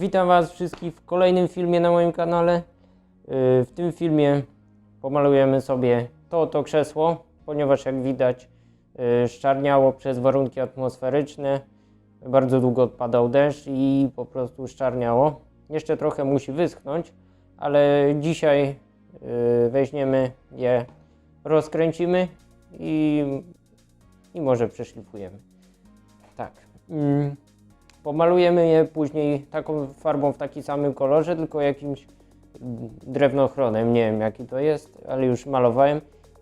Witam Was wszystkich w kolejnym filmie na moim kanale. Yy, W tym filmie pomalujemy sobie to oto krzesło, ponieważ jak widać yy, szczarniało przez warunki atmosferyczne. Bardzo długo odpadał deszcz i po prostu szczarniało. Jeszcze trochę musi wyschnąć, ale dzisiaj yy, weźmiemy je, rozkręcimy i, i może przeszlifujemy. Tak. Mm. Pomalujemy je później taką farbą w takim samym kolorze, tylko jakimś drewnochronem. Nie wiem jaki to jest, ale już malowałem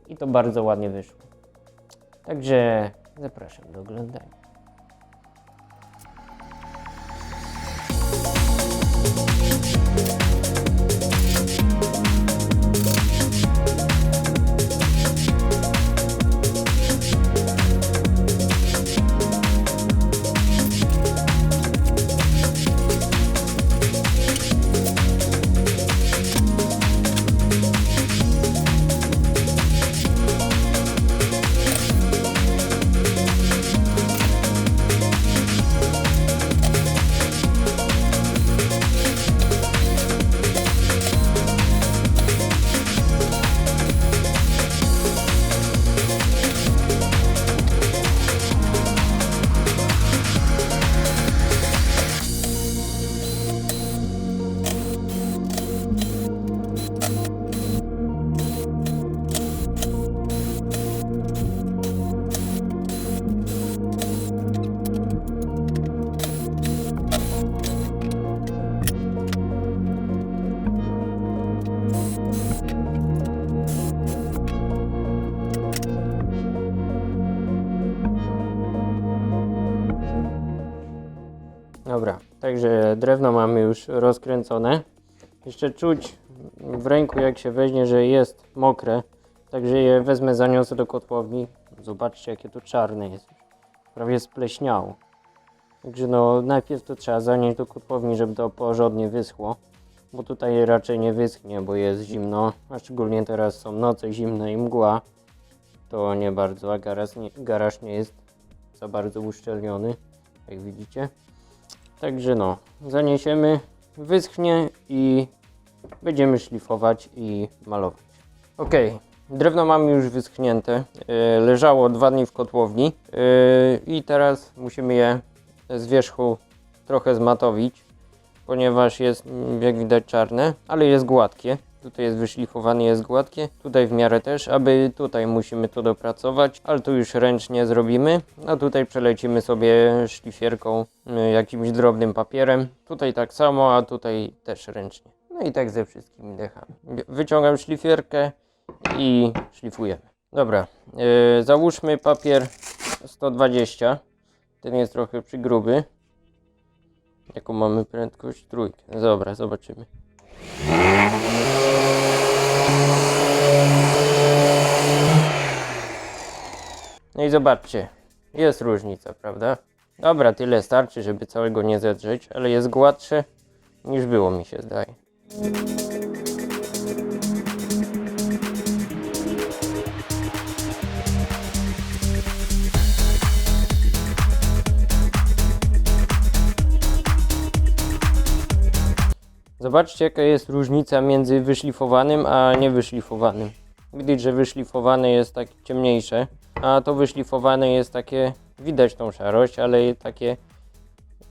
i to bardzo ładnie wyszło. Także zapraszam do oglądania. Dobra, także drewno mamy już rozkręcone. Jeszcze czuć w ręku jak się weźmie, że jest mokre. Także je wezmę, zaniosę do kotłowni. Zobaczcie jakie to czarne jest. Prawie spleśniało. Także no najpierw to trzeba zanieść do kotłowni, żeby to porządnie wyschło. Bo tutaj raczej nie wyschnie, bo jest zimno. A szczególnie teraz są noce zimne i mgła. To nie bardzo, a garaż nie, garaż nie jest za bardzo uszczelniony. Jak widzicie. Także no, zaniesiemy, wyschnie i będziemy szlifować i malować. Ok, drewno mamy już wyschnięte. Yy, leżało dwa dni w kotłowni yy, i teraz musimy je z wierzchu trochę zmatowić, ponieważ jest jak widać czarne, ale jest gładkie. Tutaj jest wyszlifowane, jest gładkie. Tutaj w miarę też, aby tutaj musimy to dopracować, ale tu już ręcznie zrobimy. A tutaj przelecimy sobie szlifierką, y, jakimś drobnym papierem. Tutaj tak samo, a tutaj też ręcznie. No i tak ze wszystkimi dechami. Wyciągam szlifierkę i szlifujemy. Dobra, yy, załóżmy papier 120. Ten jest trochę przygruby. Jaką mamy prędkość? Trójkę. Dobra, zobaczymy. I zobaczcie, jest różnica, prawda? Dobra, tyle starczy, żeby całego nie zedrzeć, ale jest gładsze niż było mi się zdaje. Zobaczcie jaka jest różnica między wyszlifowanym a niewyszlifowanym. Widać, że wyszlifowane jest takie ciemniejsze, a to wyszlifowane jest takie, widać tą szarość, ale takie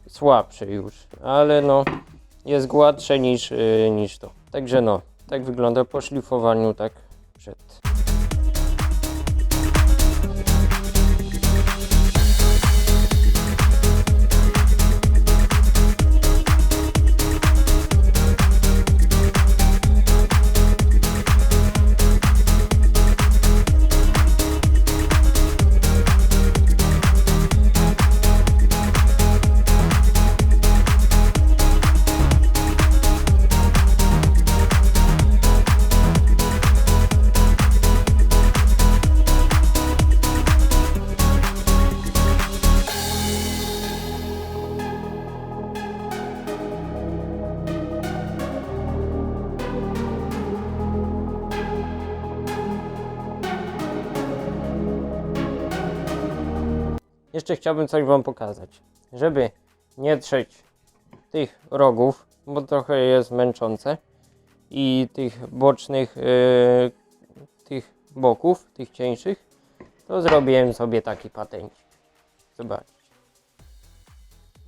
słabsze już. Ale no, jest gładsze niż, yy, niż to. Także no, tak wygląda po szlifowaniu, tak przed. Jeszcze chciałbym coś Wam pokazać. Żeby nie trzeć tych rogów, bo trochę jest męczące i tych bocznych, yy, tych boków, tych cieńszych, to zrobiłem sobie taki patencik. Zobaczcie.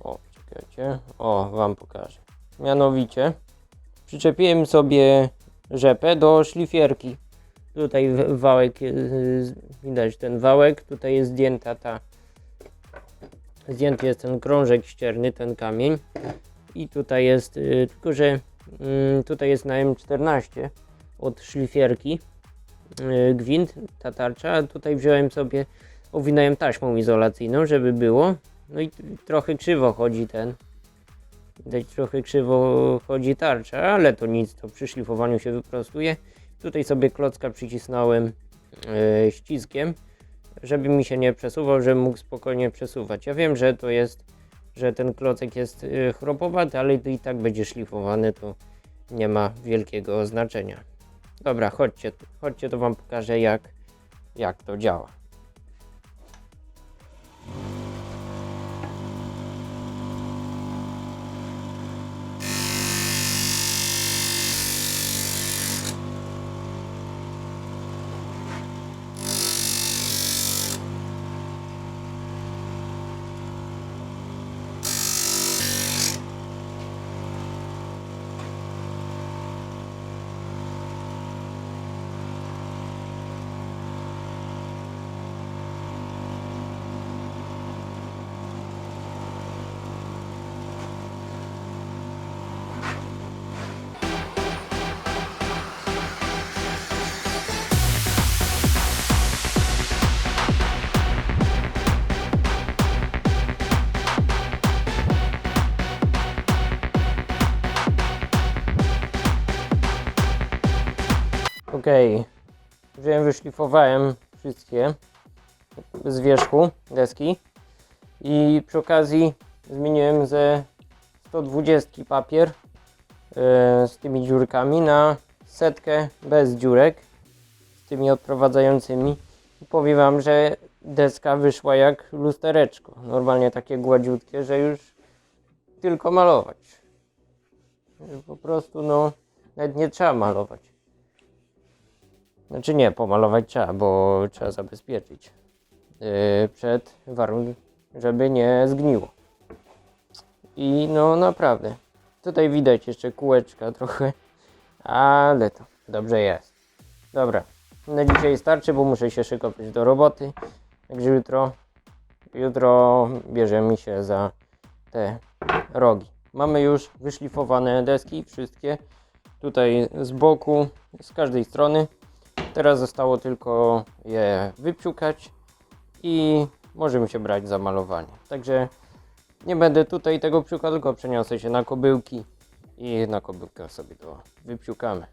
O, czekajcie. O, wam pokażę. Mianowicie przyczepiłem sobie rzepę do szlifierki. Tutaj wałek, jest- widać ten wałek, tutaj jest zdjęta ta, zdjęty jest ten krążek ścierny, ten kamień. I tutaj jest, y, tylko że mm, tutaj jest na M14 od szlifierki y, gwint, ta tarcza, tutaj wziąłem sobie, owinąłem taśmą izolacyjną, żeby było. No i trochę krzywo chodzi ten, widać trochę krzywo chodzi tarcza, ale to nic, to przy szlifowaniu się wyprostuje. Tutaj sobie klocka przycisnąłem e, ściskiem, żeby mi się nie przesuwał, żebym mógł spokojnie przesuwać. Ja wiem, że to jest, że ten klocek jest e, chropowaty, ale i tak będzie szlifowany, to nie ma wielkiego znaczenia. Dobra, chodźcie, chodźcie, to wam pokażę jak, jak to działa. Okej, wziąłem, wyszlifowałem wszystkie z wierzchu deski i przy okazji zmieniłem ze 120 papier e, z tymi dziurkami na setkę bez dziurek z tymi odprowadzającymi. I powiem wam, że deska wyszła jak lustereczko. Normalnie takie gładziutkie, że już tylko malować. Po prostu no, nawet nie trzeba malować. Znaczy nie, pomalować trzeba, bo trzeba zabezpieczyć yy, przed warunkiem, żeby nie zgniło. I no naprawdę, tutaj widać jeszcze kółeczka trochę, ale to dobrze jest. Dobra, na dzisiaj starczy, bo muszę się szykować do roboty. Także jutro, jutro bierzemy się za te rogi. Mamy już wyszlifowane deski, wszystkie. Tutaj z boku, z każdej strony. Teraz zostało tylko je wypsiukać i możemy się brać za malowanie. Także nie będę tutaj tego psiukał, tylko przeniosę się na kobyłki i na kobyłkę sobie to wypsiukamy.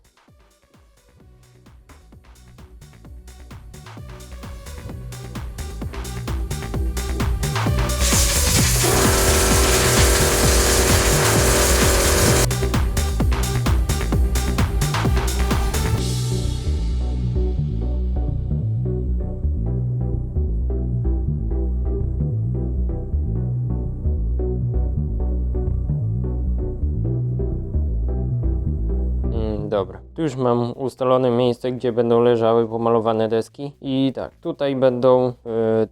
Tu już mam ustalone miejsce, gdzie będą leżały pomalowane deski i tak, tutaj będą y,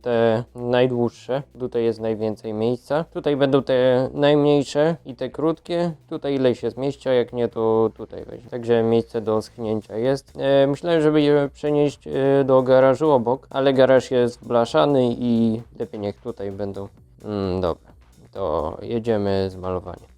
te najdłuższe, tutaj jest najwięcej miejsca, tutaj będą te najmniejsze i te krótkie, tutaj ile się zmieści, a jak nie to tutaj weźmie. Także miejsce do schnięcia jest. E, myślałem, żeby je przenieść e, do garażu obok, ale garaż jest blaszany i lepiej niech tutaj będą. Mm, dobra, to jedziemy z malowaniem.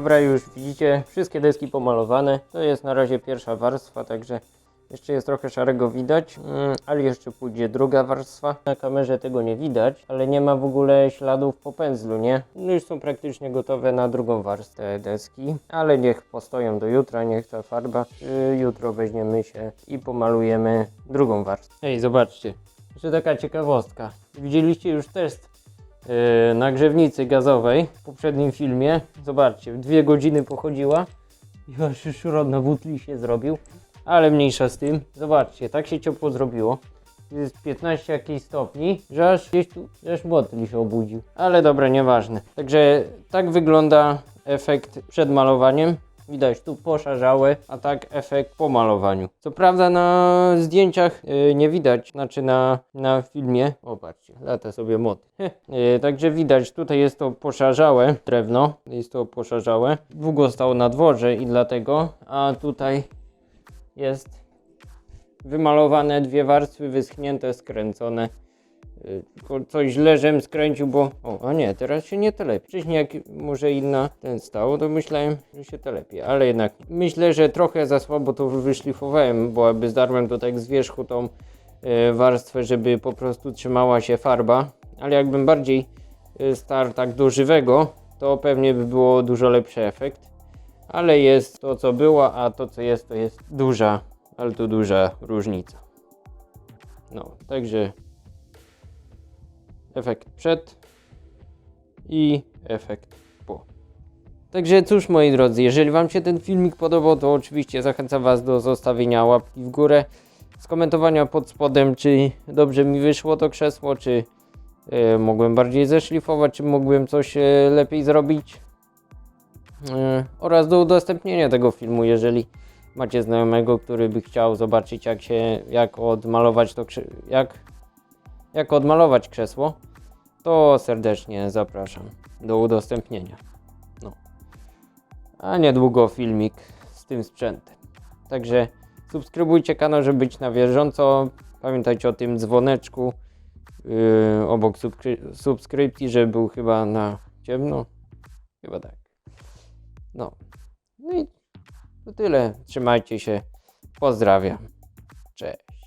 Dobra, już widzicie, wszystkie deski pomalowane. To jest na razie pierwsza warstwa, także jeszcze jest trochę szarego widać, mm, ale jeszcze pójdzie druga warstwa. Na kamerze tego nie widać, ale nie ma w ogóle śladów po pędzlu, nie? No już są praktycznie gotowe na drugą warstwę deski, ale niech postoją do jutra, niech ta farba. y, Jutro weźmiemy się i pomalujemy drugą warstwę. Ej, zobaczcie, jeszcze taka ciekawostka. Widzieliście już test yy, nagrzewnicy gazowej w poprzednim filmie. Zobaczcie, dwie godziny pochodziła i aż już szurot na butli się zrobił. Ale mniejsza z tym. Zobaczcie, tak się ciepło zrobiło. Jest 15 jakichś stopni, że aż gdzieś tu, aż motyl się obudził. Ale dobra, nieważne. Także tak wygląda efekt przed malowaniem. Widać tu poszarzałe, a tak efekt po malowaniu. Co prawda na zdjęciach y, nie widać, znaczy na, na filmie. O patrzcie, lata sobie moty. Y, także widać, tutaj jest to poszarzałe drewno, jest to poszarzałe. Długo stało na dworze i dlatego, a tutaj jest wymalowane dwie warstwy, wyschnięte, skręcone. Y, coś źle, żem skręcił, bo... O, a nie, teraz się nie telepie. Wcześniej jak może inna ten stało, to myślałem, że się telepie, ale jednak myślę, że trochę za słabo to wyszlifowałem, bo aby zdarłem to tak z wierzchu tą y, warstwę, żeby po prostu trzymała się farba, ale jakbym bardziej y, starł tak do żywego, to pewnie by było dużo lepszy efekt. Ale jest to co było, a to co jest to jest duża, ale to duża różnica. No, także efekt przed i efekt po. Także cóż moi drodzy, jeżeli Wam się ten filmik podobał, to oczywiście zachęcam Was do zostawienia łapki w górę, skomentowania pod spodem, czy dobrze mi wyszło to krzesło, czy e, mogłem bardziej zeszlifować, czy mogłem coś e, lepiej zrobić. E, oraz do udostępnienia tego filmu, jeżeli macie znajomego, który by chciał zobaczyć jak się, jak odmalować to jak, jak odmalować krzesło, to serdecznie zapraszam do udostępnienia. No. A niedługo filmik z tym sprzętem. Także subskrybujcie kanał, żeby być na bieżąco. Pamiętajcie o tym dzwoneczku yy, obok subskry- subskrypcji, żeby był chyba na ciemno. Chyba tak. No. No i to tyle. Trzymajcie się. Pozdrawiam. Cześć.